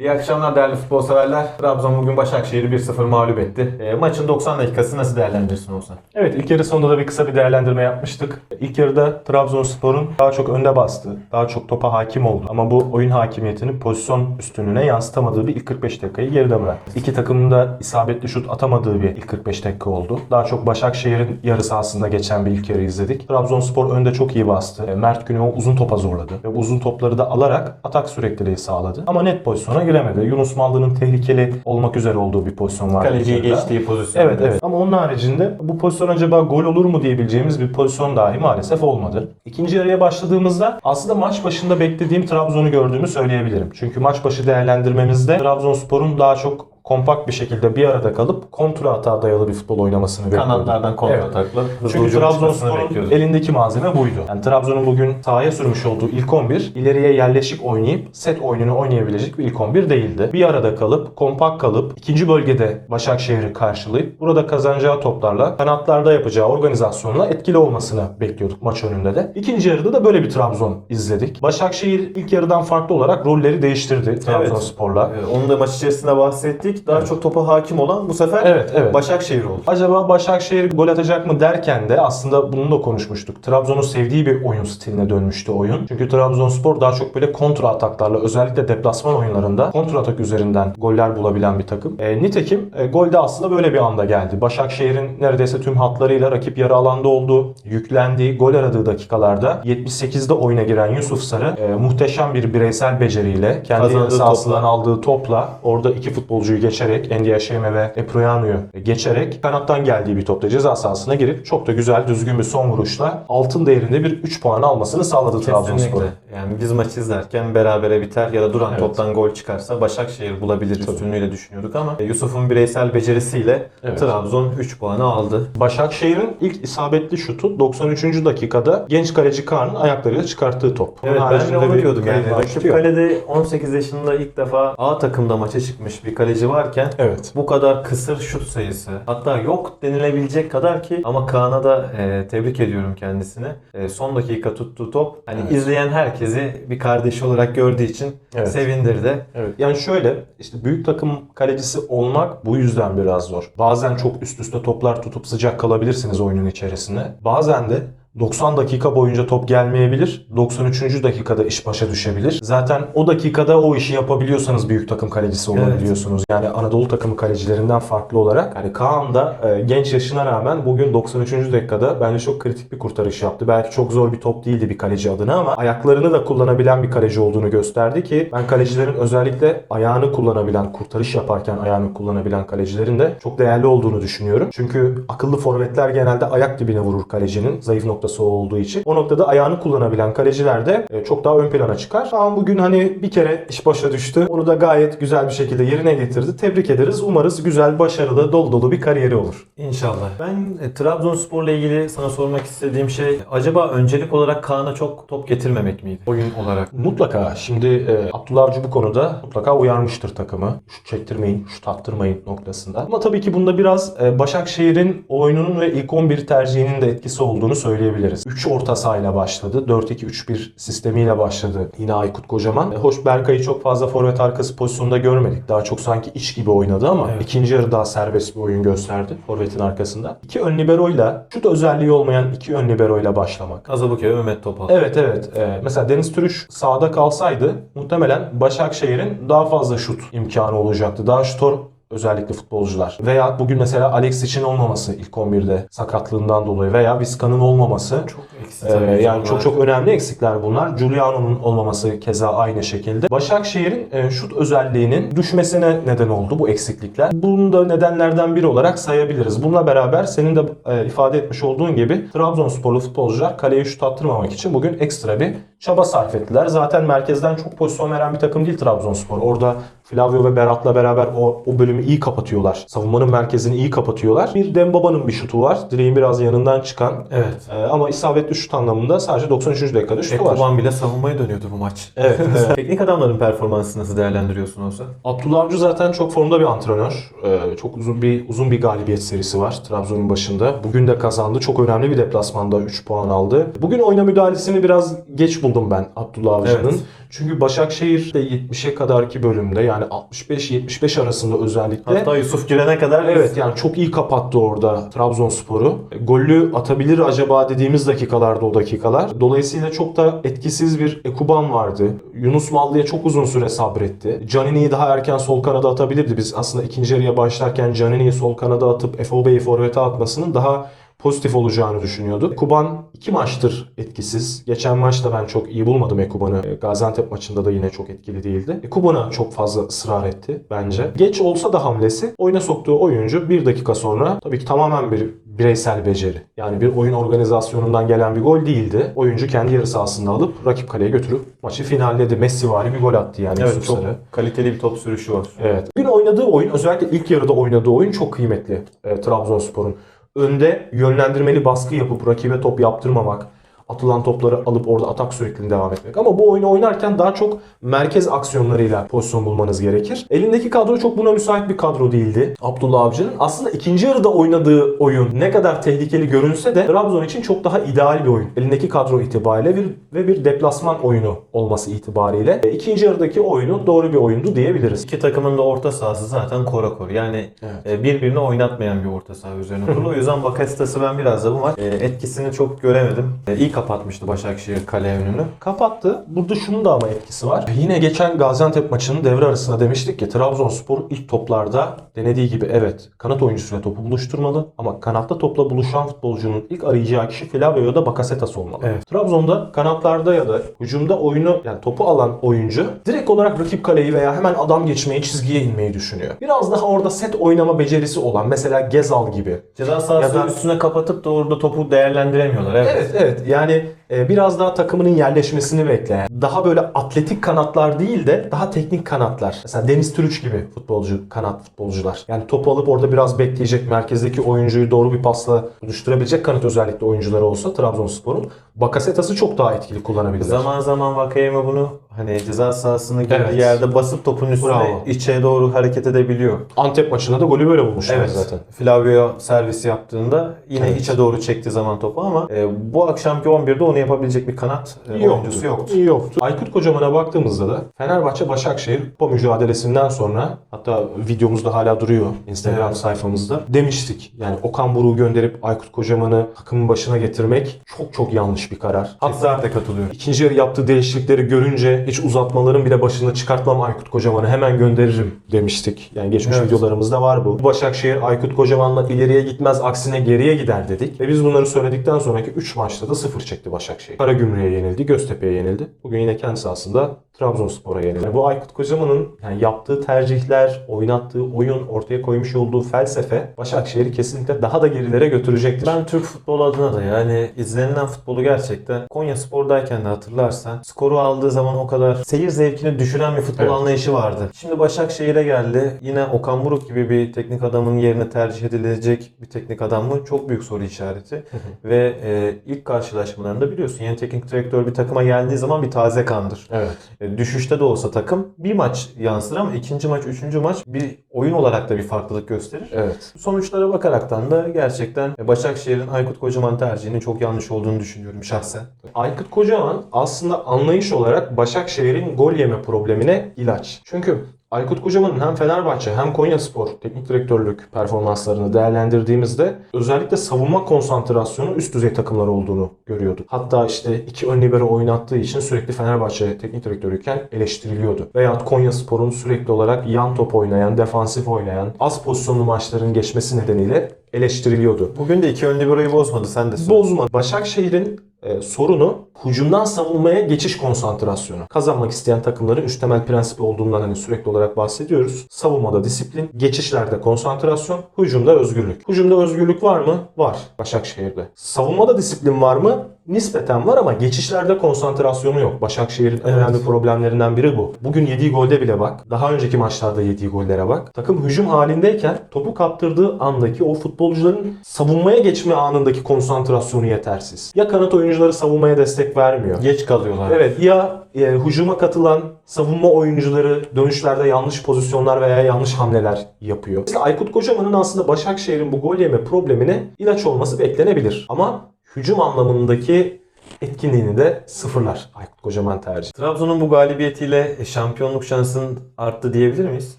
İyi akşamlar değerli futbol severler. Trabzon bugün Başakşehir'i 1-0 mağlup etti. E, maçın 90 dakikası nasıl değerlendirirsin olsan? Evet ilk yarı sonunda da bir kısa bir değerlendirme yapmıştık. İlk yarıda Trabzonspor'un daha çok önde bastı. Daha çok topa hakim oldu. Ama bu oyun hakimiyetini pozisyon üstünlüğüne yansıtamadığı bir ilk 45 dakikayı geride bıraktı. İki takımın da isabetli şut atamadığı bir ilk 45 dakika oldu. Daha çok Başakşehir'in yarı sahasında geçen bir ilk yarı izledik. Trabzonspor önde çok iyi bastı. E, Mert Günok'u uzun topa zorladı. Ve uzun topları da alarak atak sürekliliği sağladı. Ama net pozisyona giremedi. Yunus Mallı'nın tehlikeli olmak üzere olduğu bir pozisyon ilk yarıda. geçtiği pozisyon. Evet evet. Ama onun haricinde bu pozisyon acaba gol olur mu diyebileceğimiz bir pozisyon dahi maalesef olmadı. İkinci yarıya başladığımızda aslında maç başında beklediğim Trabzon'u gördüğümü söyleyebilirim. Çünkü maç başı değerlendirmemizde Trabzonspor'un daha çok kompakt bir şekilde bir arada kalıp kontra atağa dayalı bir futbol oynamasını bekliyordum. Kanatlardan kontra Evet. atakla hızlı Çünkü Trabzonspor'un elindeki malzeme buydu. Yani Trabzon'un bugün sahaya sürmüş olduğu ilk 11 ileriye yerleşik oynayıp set oyununu oynayabilecek bir ilk 11 değildi. Bir arada kalıp, kompakt kalıp, ikinci bölgede Başakşehir'i karşılayıp burada kazanacağı toplarla kanatlarda yapacağı organizasyonla etkili olmasını bekliyorduk maç önünde de. İkinci yarıda da böyle bir Trabzon izledik. Başakşehir ilk yarıdan farklı olarak rolleri değiştirdi Trabzonspor'la. Ee, Onu da maç içerisinde bahsettik. Daha çok topa hakim olan bu sefer Evet, evet. Başakşehir oldu. Acaba Başakşehir gol atacak mı derken de aslında bunu da konuşmuştuk. Trabzon'un sevdiği bir oyun stiline dönmüştü oyun. Çünkü Trabzonspor daha çok böyle kontra ataklarla özellikle deplasman oyunlarında kontra atak üzerinden goller bulabilen bir takım. E, nitekim e, gol de aslında böyle bir anda geldi. Başakşehir'in neredeyse tüm hatlarıyla rakip yarı alanda olduğu, yüklendiği, gol aradığı dakikalarda 78'de oyuna giren Yusuf Sarı e, muhteşem bir bireysel beceriyle kendi sahasından aldığı topla orada iki futbolcuyu geçerek Endiaşeme ve Eproyanu'yu geçerek kanattan geldiği bir topta ceza sahasına girip çok da güzel düzgün bir son vuruşla altın değerinde bir 3 puan almasını sağladı Trabzonspor'a. Kesinlikle. Yani biz maçı izlerken berabere biter ya da duran Evet. toptan gol çıkarsa Başakşehir bulabilir üstünlüğüyle düşünüyorduk ama Yusuf'un bireysel becerisiyle Evet. Trabzon 3 puanı aldı. Başakşehir'in ilk isabetli şutu 93. dakikada genç kaleci Kaan'ın ayaklarıyla çıkarttığı top. Evet Onun ben de onu diyordum yani. Rakip kalede 18 yaşında ilk defa A takımda maça çıkmış bir kaleci varken Evet. bu kadar kısır şut sayısı hatta yok denilebilecek kadar ki ama Kaan'a da e, tebrik ediyorum kendisine. E, son dakika tuttuğu top hani Evet. izleyen herkesi bir kardeşi olarak gördüğü için Evet. sevindirdi. Evet. Yani şöyle işte büyük takım kalecisi olmak bu yüzden biraz zor. Bazen çok üst üste toplar tutup sıcak kalabilirsiniz oyunun içerisinde. Bazen de 90 dakika boyunca top gelmeyebilir. 93. dakikada iş başa düşebilir. Zaten o dakikada o işi yapabiliyorsanız büyük takım kalecisi Evet. olabiliyorsunuz. Yani Anadolu takımı kalecilerinden farklı olarak. Hani Kaan da e, genç yaşına rağmen bugün 93. dakikada bence çok kritik bir kurtarış yaptı. Belki çok zor bir top değildi bir kaleci adına ama ayaklarını da kullanabilen bir kaleci olduğunu gösterdi ki ben kalecilerin özellikle ayağını kullanabilen, kurtarış yaparken ayağını kullanabilen kalecilerin de çok değerli olduğunu düşünüyorum. Çünkü akıllı forvetler genelde ayak dibine vurur kalecinin zayıf noktası olduğu için. O noktada ayağını kullanabilen kaleciler de e, çok daha ön plana çıkar. Ama bugün hani bir kere iş başa düştü. Onu da gayet güzel bir şekilde yerine getirdi. Tebrik ederiz. Umarız güzel, başarılı, dolu dolu bir kariyeri olur. İnşallah. Ben e, Trabzonspor'la ilgili sana sormak istediğim şey acaba öncelik olarak Kaan'a çok top getirmemek miydi oyun olarak? Mutlaka. Şimdi e, Abdullah Avcı bu konuda mutlaka uyarmıştır takımı. Şut çektirmeyin, şut attırmayın noktasında. Ama tabii ki bunda biraz e, Başakşehir'in oyununun ve ilk 11 tercihinin de etkisi olduğunu söyleyebiliriz. 3 orta sahayla başladı. 4-2-3-1 sistemiyle başladı. Yine Aykut Kocaman. E, hoş Berkay'ı çok fazla forvet arkası pozisyonda görmedik. Daha çok sanki iç gibi oynadı ama Evet. ikinci yarı daha serbest bir oyun gösterdi forvetin arkasında. İki ön liberoyla, şut özelliği olmayan iki ön liberoyla başlamak. Azabuke ve Mehmet Topal. Evet evet. Ee, mesela Deniz Türüş sağda kalsaydı muhtemelen Başakşehir'in daha fazla şut imkanı olacaktı. Daha şutör özellikle futbolcular. Veya bugün mesela Alex için olmaması ilk 11'de sakatlığından dolayı veya Vizca'nın olmaması Çok eksik. ee, yani çok çok önemli eksikler bunlar. Giuliano'nun olmaması keza aynı şekilde. Başakşehir'in e, şut özelliğinin düşmesine neden oldu bu eksiklikler. Bunu da nedenlerden biri olarak sayabiliriz. Bununla beraber senin de e, ifade etmiş olduğun gibi Trabzonsporlu futbolcular kaleye şut attırmamak için bugün ekstra bir çaba sarf ettiler. Zaten merkezden çok pozisyon veren bir takım değil Trabzonspor. Orada Flavio ve Berat'la beraber o, o bölümü iyi kapatıyorlar. Savunmanın merkezini iyi kapatıyorlar. Bir Dembaba'nın bir şutu var. Direğin biraz yanından çıkan. Evet. Ee, ama isabetli şut anlamında sadece 93. dakikada şutu var. Ekoban bile savunmaya dönüyordu bu maç. Evet, evet. Teknik adamların performansını nasıl değerlendiriyorsun olsa? Abdullah Avcı zaten çok formda bir antrenör. Ee, çok uzun bir uzun bir galibiyet serisi var Trabzon'un başında. Bugün de kazandı. Çok önemli bir deplasmanda 3 puan aldı. Bugün oyuna müdahalesini biraz geç buldum ben Abdullah Avcı'nın. Evet. Çünkü Başakşehir de 70'e kadarki bölümde yani 65-75 arasında özellikle Hatta Yusuf girene kadar Evet yani çok iyi kapattı orada Trabzonspor'u. E, Golü atabilir acaba dediğimiz dakikalarda o dakikalar. Dolayısıyla çok da etkisiz bir Ekuban vardı. Yunus Mallı'ya çok uzun süre sabretti. Canini'yi daha erken sol kanada atabilirdi. Biz aslında ikinci yarıya başlarken Canini'yi sol kanada atıp FOB'yi forvete atmasının daha pozitif olacağını düşünüyorduk. Kuban iki maçtır etkisiz. Geçen maçta ben çok iyi bulmadım Ekuban'ı. E, Gaziantep maçında da yine çok etkili değildi. Ekuban'a çok fazla ısrar etti bence. Geç olsa da hamlesi oyuna soktuğu oyuncu bir dakika sonra tabii ki tamamen bir bireysel beceri. Yani bir oyun organizasyonundan gelen bir gol değildi. Oyuncu kendi yarı sahasında alıp rakip kaleye götürüp maçı finalledi. Messi vari bir gol attı yani Evet çok Sarı. kaliteli bir top sürüşü var. Evet. Bugün oynadığı oyun özellikle ilk yarıda oynadığı oyun çok kıymetli e, Trabzonspor'un. Önde yönlendirmeli baskı yapıp rakibe top yaptırmamak, atılan topları alıp orada atak sürekliliğine devam etmek. Ama bu oyunu oynarken daha çok merkez aksiyonlarıyla pozisyon bulmanız gerekir. Elindeki kadro çok buna müsait bir kadro değildi Abdullah Avcı'nın. Aslında ikinci yarıda oynadığı oyun ne kadar tehlikeli görünse de Trabzon için çok daha ideal bir oyun. Elindeki kadro itibariyle bir, ve bir deplasman oyunu olması itibariyle. E, ikinci yarıdaki oyunu doğru bir oyundu diyebiliriz. İki takımın da orta sahası zaten kora kor. Yani Evet. e, birbirini oynatmayan bir orta saha üzerine kurulu. o yüzden Bakasetas'ı ben biraz da bu maç e, etkisini çok göremedim. İyi kapatmıştı Başakşehir kale önünü. kapattı. Burada şunun da ama etkisi var. Yine geçen Gaziantep maçının devre arasında demiştik ki Trabzonspor ilk toplarda denediği gibi evet kanat oyuncusuyla topu buluşturmalı ama kanatta topla buluşan futbolcunun ilk arayacağı kişi Flavio ya da Bakasetas olmalı. Evet. Trabzon'da kanatlarda ya da hücumda oyunu yani topu alan oyuncu direkt olarak rakip kaleyi veya hemen adam geçmeyi çizgiye inmeyi düşünüyor. Biraz daha orada set oynama becerisi olan mesela Gezal gibi Ceza sahası Ya da- üstüne kapatıp da orada topu değerlendiremiyorlar. Evet. Evet evet yani e, biraz daha takımının yerleşmesini bekleyen. Daha böyle atletik kanatlar değil de daha teknik kanatlar. Mesela Deniz Türüç gibi futbolcu, kanat futbolcular. Yani topu alıp orada biraz bekleyecek, merkezdeki oyuncuyu doğru bir pasla buluşturabilecek kanat özellikle oyuncuları olsa Trabzonspor'un Bakasetas'ı çok daha etkili kullanabilir. Zaman zaman Vakayeme bunu hani ceza sahasına girdiği Evet. yerde basıp topun üstüne Bravo. içe doğru hareket edebiliyor. Antep maçında da golü böyle bulmuşlar Evet. zaten. Flavio servis yaptığında yine Evet. içe doğru çektiği zaman topu ama e, bu akşamki 11'de onu yapabilecek bir kanat e, oyuncusu yoktu. Yoktu. Aykut Kocaman'a baktığımızda da Fenerbahçe Başakşehir bu mücadelesinden sonra hatta videomuzda hala duruyor Instagram Evet. sayfamızda. Demiştik yani Okan Buruk'u gönderip Aykut Kocaman'ı takımın başına getirmek çok çok yanlış bir karar. Hatta katılıyorum. ikinci yarı yaptığı değişiklikleri görünce hiç uzatmaların bile başında çıkartmam Aykut Kocaman'ı hemen gönderirim demiştik. Yani geçmiş Evet. videolarımızda var bu. Başakşehir Aykut Kocaman'la ileriye gitmez aksine geriye gider dedik. Ve biz bunları söyledikten sonraki 3 maçta da sıfır çekti Başakşehir. Karagümrük'e yenildi, Göztepe'ye yenildi. Bugün yine kendi sahasında Trabzonspor'a yenildi. Yani bu Aykut Kocaman'ın yani yaptığı tercihler, oynattığı oyun, ortaya koymuş olduğu felsefe Başakşehir'i kesinlikle daha da gerilere götürecektir. Ben Türk futbolu adına da yani izlenilen futbolu gerçekten Konya Spor'dayken de hatırlarsan skoru aldığı zaman o kadar seyir zevkini düşüren bir futbol Evet. anlayışı vardı. Şimdi Başakşehir'e geldi. Yine Okan Buruk gibi bir teknik adamın yerine tercih edilecek bir teknik adam mı? Çok büyük soru işareti. Ve e, ilk karşılaşmalarında biliyorsun yeni teknik direktör bir takıma geldiği zaman bir taze kandır. Evet. E, düşüşte de olsa takım bir maç yansır ama ikinci maç, üçüncü maç bir oyun olarak da bir farklılık gösterir. Evet. Sonuçlara bakaraktan da gerçekten Başakşehir'in Aykut Kocaman tercihinin çok yanlış olduğunu düşünüyorum şahsen. Aykut Kocaman aslında anlayış olarak Başakşehir'in gol yeme problemine ilaç. Çünkü Aykut Kocaman'ın hem Fenerbahçe hem Konyaspor teknik direktörlük performanslarını değerlendirdiğimizde özellikle savunma konsantrasyonu üst düzey takımlar olduğunu görüyorduk. Hatta işte iki ön libero oynattığı için sürekli Fenerbahçe teknik direktörüyken eleştiriliyordu. Veyahut Konyaspor'un sürekli olarak yan top oynayan, defansif oynayan, az pozisyonlu maçların geçmesi nedeniyle eleştiriliyordu. Bugün de iki ön liberoyu bozmadı sen de söyle. Bozma. Başakşehir'in e, sorunu hücumdan savunmaya geçiş konsantrasyonu. Kazanmak isteyen takımların üç temel prensibi olduğundan hani sürekli olarak bahsediyoruz. Savunmada disiplin, geçişlerde konsantrasyon, hücumda özgürlük. Hücumda özgürlük var mı? Var Başakşehir'de. Savunmada disiplin var mı? Nispeten var ama geçişlerde konsantrasyonu yok. Başakşehir'in Evet. önemli problemlerinden biri bu. Bugün yediği golde bile bak. Daha önceki maçlarda yediği gollere bak. Takım hücum halindeyken topu kaptırdığı andaki o futbolcuların savunmaya geçme anındaki konsantrasyonu yetersiz. Ya kanat oyuncuları savunmaya destek vermiyor. Geç kalıyorlar. Evet ya e, hücuma katılan savunma oyuncuları dönüşlerde yanlış pozisyonlar veya yanlış hamleler yapıyor. Mesela Aykut Kocaman'ın aslında Başakşehir'in bu gol yeme problemine ilaç olması beklenebilir. Ama hücum anlamındaki etkinliğini de sıfırlar Aykut Kocaman tercih. Trabzon'un bu galibiyetiyle şampiyonluk şansının arttı diyebilir miyiz?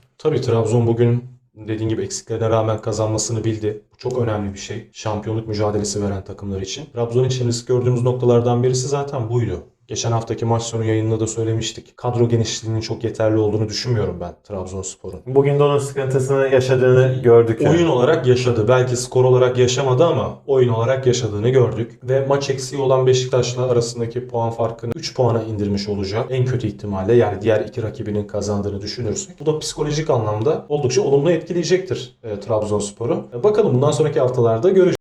Tabii Trabzon bugün dediğin gibi eksiklerine rağmen kazanmasını bildi. Bu çok önemli bir şey. Şampiyonluk mücadelesi veren takımlar için. Trabzon için risk gördüğümüz noktalardan birisi zaten buydu. Geçen haftaki maç sonu yayında da söylemiştik. Kadro genişliğinin çok yeterli olduğunu düşünmüyorum ben Trabzonspor'un. Bugün de onun sıkıntısını yaşadığını gördük. yani. Oyun olarak yaşadı. Belki skor olarak yaşamadı ama oyun olarak yaşadığını gördük. Ve maç eksiği olan Beşiktaş'la arasındaki puan farkını 3 puana indirmiş olacak. En kötü ihtimalle yani diğer iki rakibinin kazandığını düşünürsek. Bu da psikolojik anlamda oldukça olumlu etkileyecektir e, Trabzonspor'u. E, bakalım bundan sonraki haftalarda göreceğiz.